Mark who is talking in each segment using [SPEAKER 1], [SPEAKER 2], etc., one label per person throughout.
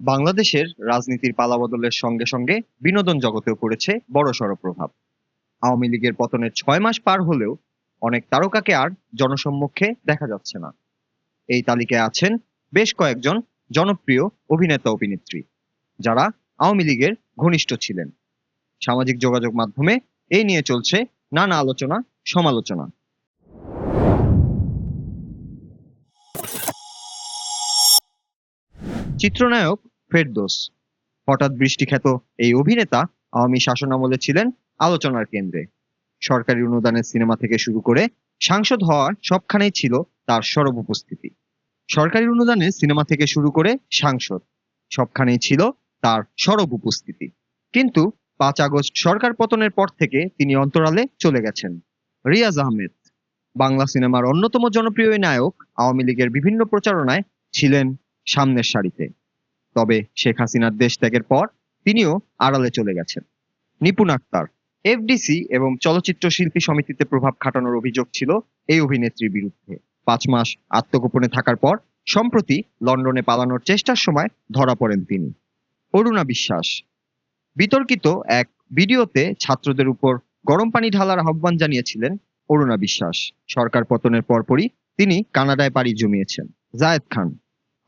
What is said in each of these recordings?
[SPEAKER 1] বাংলাদেশের রাজনীতির পালাবদলের সঙ্গে সঙ্গে বিনোদন জগতেও পড়েছে বড়সড় প্রভাব। আওয়ামী লীগের পতনের ছয় মাস পার হলেও অনেক তারকাকে আর জনসম্মুখে দেখা যাচ্ছে না। এই তালিকায় আছেন বেশ কয়েকজন জনপ্রিয় অভিনেতা অভিনেত্রী, যারা আওয়ামী লীগের ঘনিষ্ঠ ছিলেন। সামাজিক যোগাযোগ মাধ্যমে এই নিয়ে চলছে নানা আলোচনা, সমালোচনা। চিত্রনায়ক ফেরদোস। হঠাৎ বৃষ্টিখ্যাত এই অভিনেতা আওয়ামী শাসনামলে ছিলেন আলোচনার কেন্দ্রে। সরকারি অনুদানের সিনেমা থেকে শুরু করে সাংসদ হওয়ার সবখানেই ছিল তার সরব উপস্থিতি। সরকারি অনুদানে সিনেমা থেকে শুরু করে সাংসদ, সবখানেই ছিল তার সরব উপস্থিতি। কিন্তু পাঁচ আগস্ট সরকার পতনের পর থেকে তিনি অন্তরালে চলে গেছেন। রিয়াজ আহমেদ, বাংলা সিনেমার অন্যতম জনপ্রিয় নায়ক আওয়ামী লীগের বিভিন্ন প্রচারণায় ছিলেন সামনের সারিতে। তবে শেখ হাসিনার দেশ ত্যাগের পর তিনিও আড়ালে চলে গেছেন। নিপুণ আক্তার, এফডিসি এবং চলচ্চিত্র শিল্পী সমিতিতে প্রভাব খাটানোর অভিযোগ ছিল এই অভিনেত্রীর বিরুদ্ধে। পাঁচ মাস আত্মগোপনে থাকার পর সম্প্রতি লন্ডনে পালানোর চেষ্টার সময় ধরা পড়েন তিনি। অরুণা বিশ্বাস, বিতর্কিত এক ভিডিওতে ছাত্রদের উপর গরম পানি ঢালার আহ্বান জানিয়েছিলেন অরুণা বিশ্বাস। সরকার পতনের পরপরই তিনি কানাডায় পাড়ি জমিয়েছেন। জায়েদ খান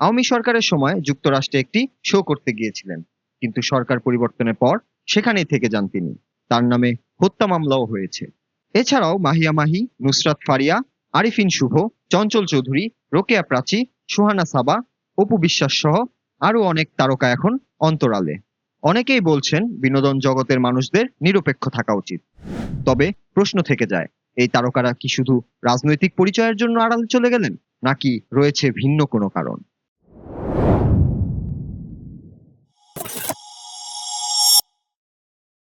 [SPEAKER 1] আওয়ামী সরকারের সময় যুক্তরাষ্ট্রে একটি শো করতে গিয়েছিলেন। কিন্তু সরকার পরিবর্তনের পর সেখানেই থেকে যান তিনি। তার নামে হত্যা মামলাও হয়েছে। এছাড়াও মাহিয়া মাহি, নুসরাত ফারিয়া, আরিফিন শুভ, চঞ্চল চৌধুরী, রোকেয়া প্রাচী, সুহানা সাবা, অপু বিশ্বাস সহ আরও অনেক তারকা এখন অন্তরালে। অনেকেই বলছেন বিনোদন জগতের মানুষদের নিরপেক্ষ থাকা উচিত। তবে প্রশ্ন থেকে যায়, এই তারকারা কি শুধু রাজনৈতিক পরিচয়ের জন্য আড়ালে চলে গেলেন, নাকি রয়েছে ভিন্ন কোনো কারণ?